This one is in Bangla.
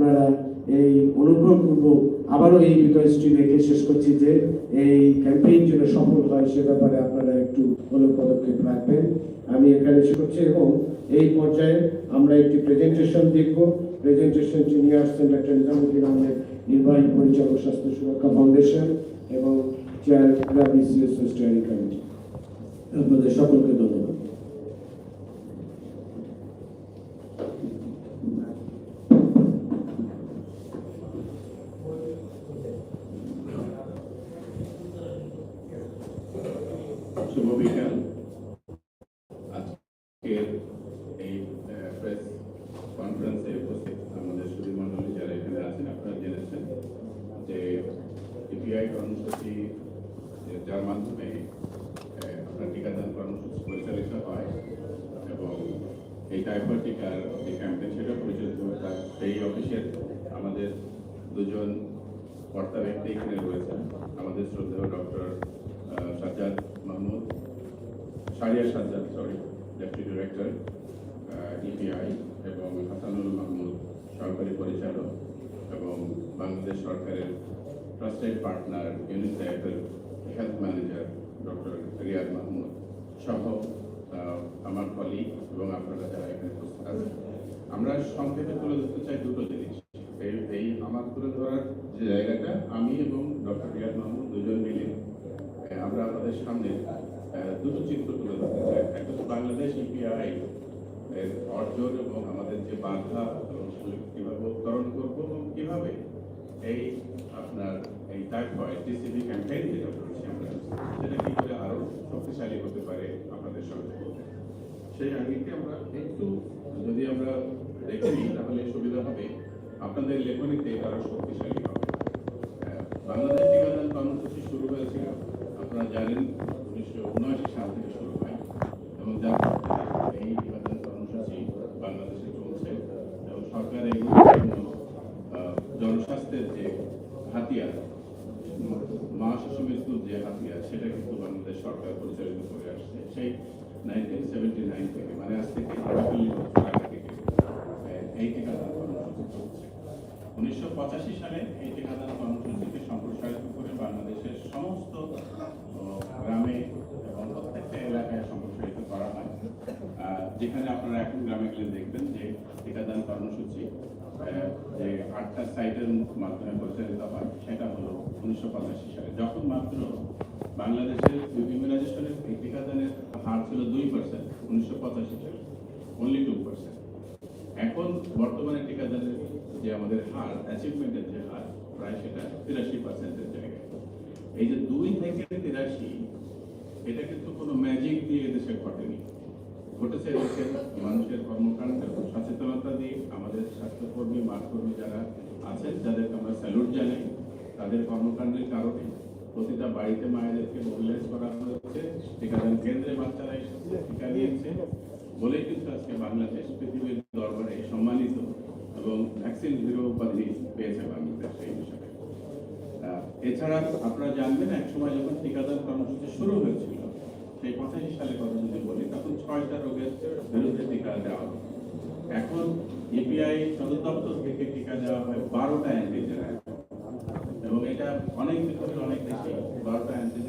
আপনারা এই অনুগ্রহপূর্বক আবারও এই রিকোয়েস্টটি রেখে শেষ করছি যে এই ক্যাম্পেইন যেন সফল হয় সে ব্যাপারে আপনারা একটু হলেও পদক্ষেপ রাখবেন। আমি এখানে শেষ করছি এবং এই পর্যায়ে আমরা একটি প্রেজেন্টেশন দেখব। প্রেজেন্টেশনটি নিয়ে আসছেন ডাক্তার নিজামুদ্দিন আহমেদ, নির্বাহী পরিচালক স্বাস্থ্য সুরক্ষা ফাউন্ডেশন এবং চেয়ার বিসিএস স্টিয়ারিং কমিটি আপনাদের সকলকে ধন্যবাদ। শুভ বিকাল আজকের এই প্রেস কনফারেন্সে উপস্থিত আমাদের সুধী মন্ডলী যারা এখানে আছেন, আপনারা জেনেছেন যে ইপিআই কর্মসূচি যার মাধ্যমে আপনার টিকাদান কর্মসূচি পরিচালিত হয় এবং এই টাইফয়েড টিকার যে ক্যাম্পেইন সেটা পরিচালিত হয়, তার সেই অফিসের আমাদের দুজন কর্তা ব্যক্তি এখানে রয়েছেন। আমাদের শ্রদ্ধেয় doctor Sariya Sajjad sorry deputy director EPI এবং হাসানুল মাহমুদ সহকারী পরিচালক, এবং বাংলাদেশ সরকারের ট্রাস্টেড পার্টনার, ইউনিসেফের health manager, doctor Riyad Mahmud সহ আমার কলিগ এবং আপনারা যারা এখানে উপস্থিত আছেন। আমরা সংক্ষেপে তুলে ধরতে চাই দুটো জিনিস। এই এই আমার তুলে ধরার যে জায়গাটা, আমি এবং ডক্টর রিয়াদ মাহমুদ দুজন মিলে আমরা আপনাদের সামনে দুটো চিত্র তুলে ধরতে চাই। একটা তো বাংলাদেশ ইপিআই এর অর্জন এবং আমাদের যে বাধা, এবং সেগুলো কীভাবে উত্তরণ করব এবং কীভাবে এই আপনার এই টাইফয়েড টিসিবি ক্যাম্পেইন যেটা করছি আমরা, সেটা কি করে আরও শক্তিশালী হতে পারে আপনাদের সঙ্গে? সেই আগেকে আমরা একটু, যদি আমরা দেখে, তাহলে সুবিধা হবে। আপনাদের লেখনীতে আরও শক্তিশালী হবে। বাংলাদেশ টিকাদান কর্মসূচি শুরু হয়েছিল, আপনারা জানেন উনিশশো উনআশি সাল শুরু হয় এবং যার এই টিকাদান কর্মসূচি বাংলাদেশে চলছে এবং সরকার এগুলোর জনস্বাস্থ্যের যে হাতিয়ার, মা শিশু মৃত্যুর যে হাতিয়ার, সেটা কিন্তু বাংলাদেশ সরকার পরিচালিত করে আসছে সেই নাইনটিন সেভেন্টি নাইন থেকে মানে আজ থেকে এই টিকাদান উনিশশো পঁচাশি সালে এই টিকাদান কর্মসূচিকে সম্প্রসারিত করে বাংলাদেশের সমস্ত আহ, গ্রামে এবং প্রত্যেকটা এলাকায় সম্প্রসারিত করা হয় আহ, যেখানে আপনারা এখন গ্রামে গেলে দেখবেন যে টিকাদান কর্মসূচি যে আটটা সাইটের মাধ্যমে পরিচালিত হয়, সেটা হলো উনিশশো পঁচাশি সালে। যখন মাত্র বাংলাদেশের ইমিউনাইজেশনের এই টিকাদানের হার ছিল দুই পার্সেন্ট উনিশশো পঁচাশি সালে। অনলি টু পার্সেন্ট এখন বর্তমানে টিকাদানের যে আমাদের হার অ্যাচিভমেন্টের যে হার, প্রায় সেটা তিরাশি পার্সেন্টের জায়গায়। এই যে দুই থেকে তিরাশি, এটা কিন্তু কোনো ম্যাজিক দিয়ে এদেশে ঘটেনি। ঘটেছে এদেশের মানুষের কর্মকাণ্ড সচেতনতা দিয়ে আমাদের স্বাস্থ্যকর্মী মাঠকর্মী যারা আছেন যাদেরকে আমরা স্যালুট জানাই, তাদের কর্মকাণ্ডের কারণে প্রতিটা বাড়িতে মায়েদেরকে মোবিলাইজ করা হয়েছে। টিকাদান কেন্দ্রে বাচ্চারা এসেছে, টিকা নিয়েছে। বলেই কিন্তু আজকে বাংলাদেশ পৃথিবীর দরবারে সম্মানিত এবং ভ্যাকসিন জিরো উপাধি পেয়েছে বাংলাদেশ এই বিষয়ে। এছাড়া আপনারা জানবেন এক সময় যখন টিকাদান কর্মসূচি শুরু হয়েছিল, সেই পঁচাশি সালে কথা যদি বলি তখন ছয়টা রোগের বিরুদ্ধে টিকা দেওয়া হতো এখন ইপিআই সদর দপ্তর থেকে টিকা দেওয়া হয় বারোটা অ্যান্টিজেন এবং এটা অনেক দেশে অনেক দেশে বারোটা অ্যান্টিজেনের টিকা দেওয়া হয় না